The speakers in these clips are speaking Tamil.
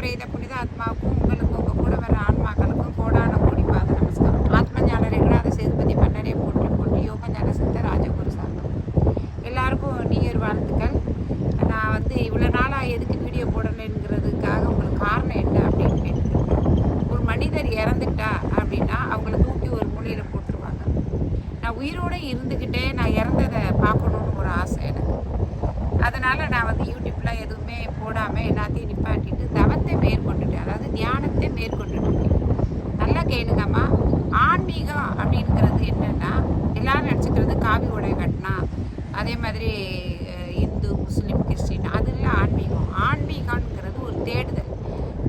பிரேத புனித ஆத்மாவுக்கும் உங்களுக்கு உங்கள் கூட வர ஆன்மாக்களுக்கும் கோடான கோடி பாத நமஸ்காரம் ஆத்ம ஞான ரெகுநாத சேதுபதி மன்னரே போற்றி போற்றி யோக ஞான சித்த ராஜகுரு சார்ந்தோம் எல்லாருக்கும் நீர் வாழ்த்துக்கள் நான் வந்து இவ்வளோ நாளாக எதுக்கு வீடியோ போடலைங்கிறதுக்காக உங்களுக்கு காரணம் என்ன அப்படின்னு கேட்டு ஒரு மனிதர் இறந்துட்டா அப்படின்னா அவங்கள தூக்கி ஒரு மூலையில் போட்டுருவாங்க நான் உயிரோடு இருந்துக்கிட்டே நான் இறந்ததை பார்க்கணுன்னு ஒரு ஆசை எனக்கு அதனால் நான் வந்து யூடியூப் ஆன்மீகம் அப்படிங்கிறது என்னென்னா எல்லாரும் நினச்சிக்கிறது காவி உடை கட்டினா அதே மாதிரி இந்து முஸ்லீம் கிறிஸ்டின் அதெல்லாம் ஆன்மீகம். ஆன்மீகம்ங்கிறது ஒரு தேடுதல்.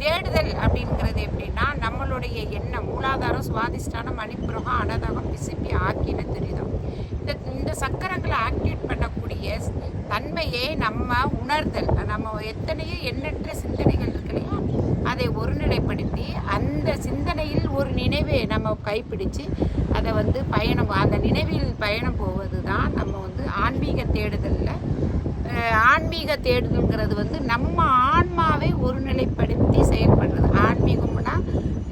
தேடுதல் அப்படிங்கிறது எப்படின்னா நம்மளுடைய எண்ணம் மூலாதாரம் சுவாதிஷ்டானம் மணிப்புரகம் அனதகம் பிசிப்பி ஆக்கின துரிதம். இந்த இந்த சக்கரங்களை ஆக்டிவேட் பண்ணக்கூடிய தன்மையை நம்ம உணர்தல். நம்ம எத்தனையோ எண்ணற்ற சிந்தனைகள் இருக்கு இல்லையா? அதை ஒருநிலைப்படுத்தி அந்த ஒரு நினைவை நம்ம கைப்பிடித்து அதை வந்து பயணம் அந்த நினைவில் பயணம் போவது தான் நம்ம வந்து ஆன்மீக தேடுதலில். ஆன்மீக தேடுதல்ங்கிறது வந்து நம்ம ஆன்மாவை ஒருநிலைப்படுத்தி செயல்படுறது. ஆன்மீகம்னா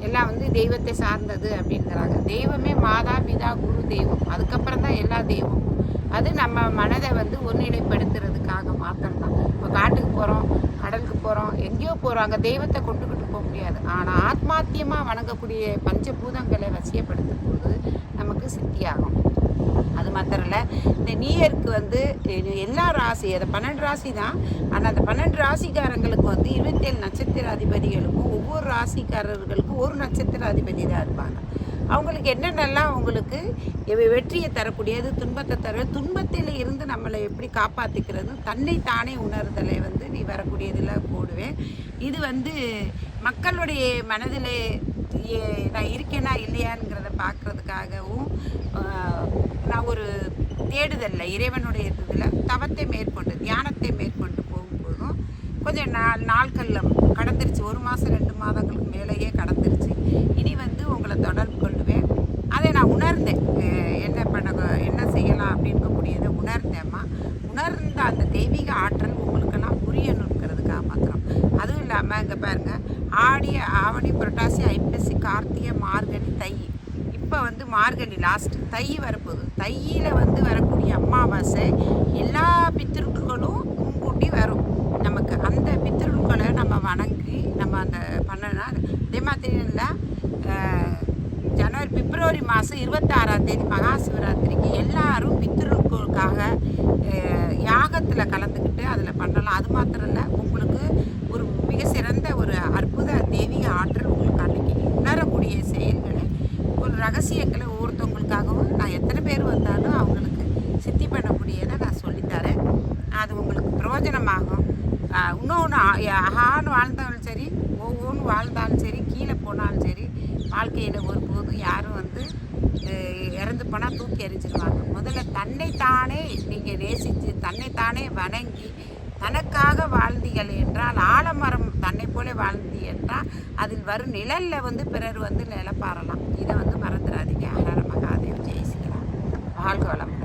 எல்லாம் வந்து தெய்வத்தை சார்ந்தது அப்படிங்கிறாங்க. தெய்வமே மாதா பிதா குரு தெய்வம். அதுக்கப்புறம் தான் எல்லா தெய்வம் அது நம்ம மனதை வந்து ஒருநிலைப்படுத்துறதுக்காக மாத்திரம் தான் இப்போ காட்டுக்கு போகிறோம் எங்கேயோ போகிறாங்க தெய்வத்தை கொண்டுக்கிட்டு போக முடியாது. ஆனால் ஆத்மாத்தியமாக வணங்கக்கூடிய பஞ்சபூதங்களை வசியப்படுத்தும் போது நமக்கு சித்தியாகும். அது மாத்திரம் இல்லை இந்த நியருக்கு வந்து எல்லா ராசி அது பன்னெண்டு ராசி தான். ஆனால் அந்த பன்னெண்டு ராசிக்காரங்களுக்கு வந்து இருபத்தேழு நட்சத்திர அதிபதிகளுக்கும் ஒவ்வொரு ராசிக்காரர்களுக்கும் ஒரு நட்சத்திர அதிபதி தான் இருப்பாங்க. அவங்களுக்கு என்னென்னலாம் அவங்களுக்கு வெற்றியை தரக்கூடியது துன்பத்தை தர துன்பத்தில் இருந்து நம்மளை எப்படி காப்பாற்றிக்கிறது தன்னை தானே உணர்தலை வந்து நீ வரக்கூடியதில் போடுவேன். இது வந்து மக்களுடைய மனதில் ஏ- நான் இருக்கேனா இல்லையாங்கிறத பார்க்கறதுக்காகவும் நான் ஒரு தேடுதலில் இறைவனுடைய இதில் தவத்தை மேற்கொண்டு தியானத்தை மேற்கொண்டு போகும்போதும் கொஞ்சம் நாள் நாட்களில் கடந்துருச்சு. ஒரு மாதம் ரெண்டு மாதங்களுக்கு மேலேயே கடந்துருச்சு. இனி வந்து உங்களை தொடர்பு உணர்ந்த அந்த தெய்வீக ஆற்றல் உங்களுக்கெல்லாம் புரியணுங்கிறதுக்காக மாத்திரம் அதுவும் இல்லாமல் இங்கே பாருங்க ஆடி ஆவணி புரட்டாசி ஐப்பசி கார்த்திகை மார்கழி தை. இப்போ வந்து மார்கழி லாஸ்ட் தை வரப்போகுது. தையில் வந்து வரக்கூடிய அமாவாசை எல்லா பித்திருக்களும் முன்கூட்டி வரும். நமக்கு அந்த பித்திருக்களை நம்ம வணங்கி நம்ம அந்த பண்ணனா அதே மாதிரி இல்லை ஜனவரி பிப்ரவரி மாதம் இருபத்தாறாம் தேதி மகா எல்லாரும் பித்திருக்களுக்காக யாகத்தில் கலந்துக்கிட்டு அதில் பண்ணலாம். அது மாத்திரம் இல்லை உங்களுக்கு ஒரு மிக சிறந்த ஒரு அற்புத தெய்வீக ஆற்றல் உங்களுக்கு அன்னைக்கு உணரக்கூடிய செயல்களை ஒரு ரகசியங்களை ஒவ்வொருத்தவங்களுக்காகவும் நான் எத்தனை பேர் வந்தாலும் அவங்களுக்கு சித்தி பண்ணக்கூடியதை நான் சொல்லித்தரேன். அது உங்களுக்கு பிரயோஜனமாகும். இன்னொன்று ஆண் வாழ்ந்தாலும் சரி ஒவ்வொன்று வாழ்ந்தாலும் சரி கீழே போனாலும் சரி வாழ்க்கையில் ஒரு போதும் யாரும் வந்து போனால் தூக்கி எறிஞ்சிருவாங்க. முதல்ல தன்னைத்தானே நீங்கள் நேசித்து தன்னைத்தானே வணங்கி தனக்காக வாழ்ந்தீர்கள் என்றால் ஆலமரம் தன்னை போல வாழ்ந்தி என்றால் அதில் வரும் நிழலில் வந்து பிறர் வந்து நிலப்பாறலாம் இதை வந்து மறந்துடாதீங்க. ஹரஹர மகாதேவ். ஜெயிச்சுக்கலாம் வாழ்க வளம்